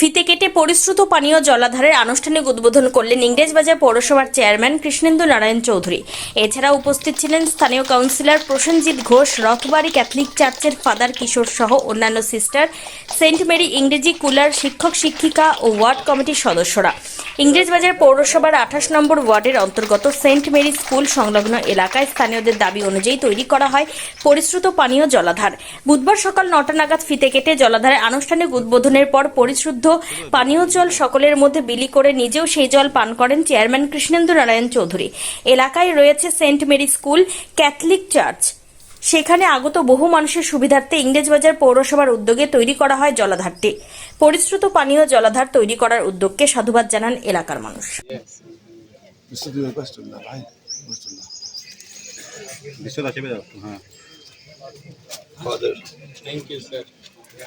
ফিতে কেটে পরিশ্রুত পানীয় জলাধারের আনুষ্ঠানিক উদ্বোধন করলেন ইংরেজবাজার পৌরসভার চেয়ারম্যান কৃষ্ণেন্দু নারায়ণ চৌধুরী। এছাড়া উপস্থিত ছিলেন স্থানীয় কাউন্সিলর প্রসেনজিৎ ঘোষ, রথবাড়ি ক্যাথলিক চার্চের ফাদার কিশোর সহ অন্যান্য সিস্টার, সেন্ট মেরি ইংরেজি কুলার শিক্ষক, শিক্ষিকা ও ওয়ার্ড কমিটির সদস্যরা। ইংরেজবাজার পৌরসভার আঠাশ নম্বর ওয়ার্ডের অন্তর্গত সেন্ট মেরি স্কুল সংলগ্ন এলাকায় স্থানীয়দের দাবি অনুযায়ী তৈরি করা হয় পরিশ্রুত পানীয় জলাধার। বুধবার সকাল নটা নাগাদ ফিতে কেটে জলাধারে আনুষ্ঠানিক উদ্বোধনের পর পরিশুদ্ধ পানীয় জল সকলের মধ্যে বিলি করে নিজেও সেই জল পান করেন চেয়ারম্যান কৃষ্ণেন্দু নারায়ণ চৌধুরী। এলাকায় রয়েছে Saint Mary school Catholic church. সেখানে আগত বহু মানুষের সুবিধার্থে ইংরেজবাজার পৌরসভার উদ্যোগে তৈরি করা হয় জলাধারটি পরিশ্রুত পানীয় জলাধার তৈরি করার উদ্যোগকে সাধুবাদ জানান এলাকার মানুষ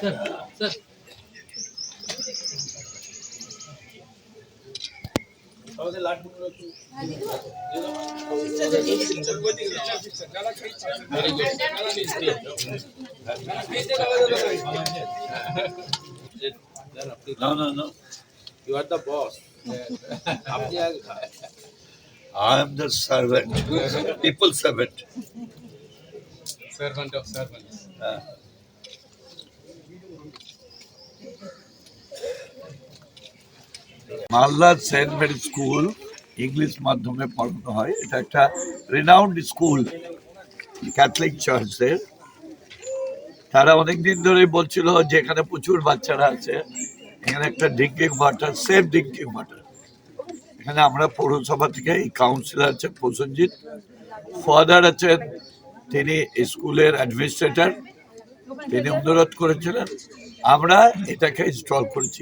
হ্যাঁ No, no, no. You are the boss. I am the servant, people servant. Servant of servants. Uh. Malda Saint Mary school English মাধ্যমে পড়ানো হয়। এটা একটা রিনাউন্ড স্কুল ক্যাথলিক চার্চের তারা অনেকদিন ধরে বলছিল যে এখানে প্রচুর বাচ্চারা আছে, এখানে একটা drinking water safe drinking water এখানে আমরা পৌরসভা থেকে এই কাউন্সিলর আছে প্রসেনজিৎ। ফাদার আছেন, তিনি স্কুলের অ্যাডমিনিস্ট্রেটর তিনি অনুরোধ করেছিলেন, আমরা এটাকে ইনস্টল করেছি।